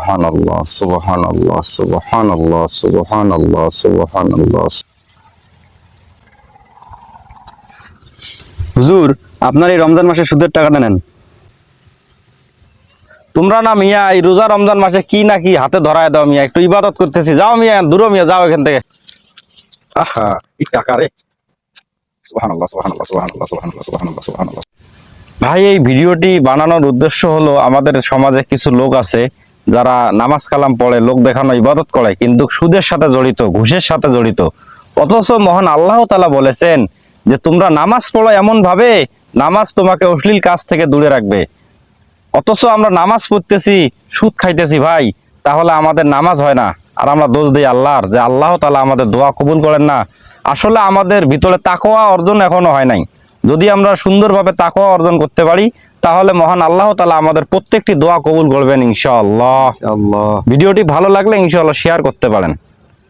সুবহানাল্লাহ সুবহানাল্লাহ সুবহানাল্লাহ সুবহানাল্লাহ সুবহানাল্লাহ। হুজুর আপনার এই রমজান মাসে সুদের টাকাটা নেন তোমরা না মিয়া এই রোজা রমজান মাসে কি না কি হাতে ধরায় দাও মিয়া একটু ইবাদত করতেছি। যাও মিয়া দূর মিয়া যাও এখান থেকে। আহা এই টাকা রে। সুবহানাল্লাহ সুবহানাল্লাহ সুবহানাল্লাহ সুবহানাল্লাহ সুবহানাল্লাহ সুবহানাল্লাহ। ভাই এই ভিডিওটি বানানোর উদ্দেশ্য হলো আমাদের সমাজে কিছু লোক আছে যারা নামাজ কালাম পড়ে, লোক দেখানো ইবাদত করে, কিন্তু সুদের সাথে জড়িত, ঘুষের সাথে জড়িত। অথচ মহান আল্লাহ তালা বলেছেন যে, তোমরা নামাজ পড়ো এমন ভাবে নামাজ তোমাকে অশ্লীল কাজ থেকে দূরে রাখবে। অথচ আমরা নামাজ পড়তেছি, সুদ খাইতেছি ভাই, তাহলে আমাদের নামাজ হয় না। আর আমরা দোষ দিই আল্লাহর, যে আল্লাহ তালা আমাদের দোয়া কবুল করেন না। আসলে আমাদের ভিতরে তাকোয়া অর্জন এখনও হয় নাই। যদি আমরা সুন্দরভাবে তাকোয়া অর্জন করতে পারি তাহলে মহান আল্লাহ তালা আমাদের প্রত্যেকটি দোয়া কবুল করবেন ইনশাআল্লাহ। ভিডিওটি ভালো লাগলে ইনশাআল্লাহ শেয়ার করতে পারেন।